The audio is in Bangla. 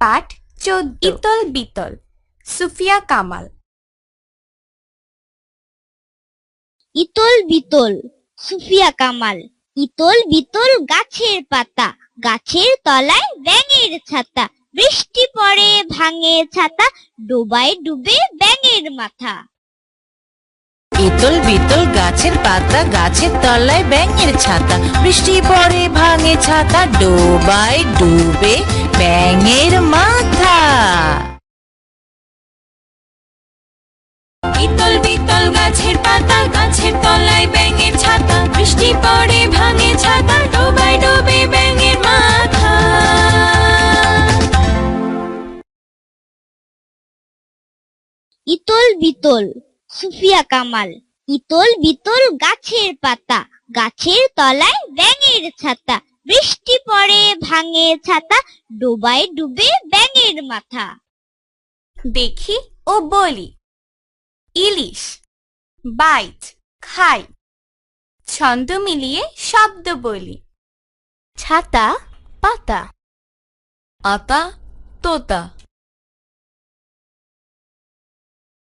পাঠ চোদ্দ। ইতল বিতল সুফিয়া কামাল। ইতল বিতল সুফিয়া কামাল। ইতল বিতল গাছের পাতা গাছের তলায় ব্যাঙের ছাতা। বৃষ্টি পড়ে ভাঙে ছাতা ডোবায় ডুবে ব্যাঙের মাথা। ইতল বিতল গাছের পাতা গাছের তলায় ব্যাঙের ছাতা। বৃষ্টি পড়ে ভাঙে ছাতা ডোবায় ডুবে গাছের পাতা গাছের তলায় ব্যাঙের ছাতা। বৃষ্টি পড়ে ভাঙে ছাতা ডোবায় ডোবে ব্যাঙের মাথা। ইতল বিতল সুফিয়া কামাল। ইতল বিতল গাছের পাতা গাছের তলায় ব্যাঙের ছাতা। বৃষ্টি পড়ে ভাঙে ছাতা ডোবায় ডুবে ব্যাঙের মাথা। দেখি ও বলি। ইলিশ। বাইট খাই ছন্দ মিলিয়ে শব্দ বলি। ছাতা পাতা আতা তোতা।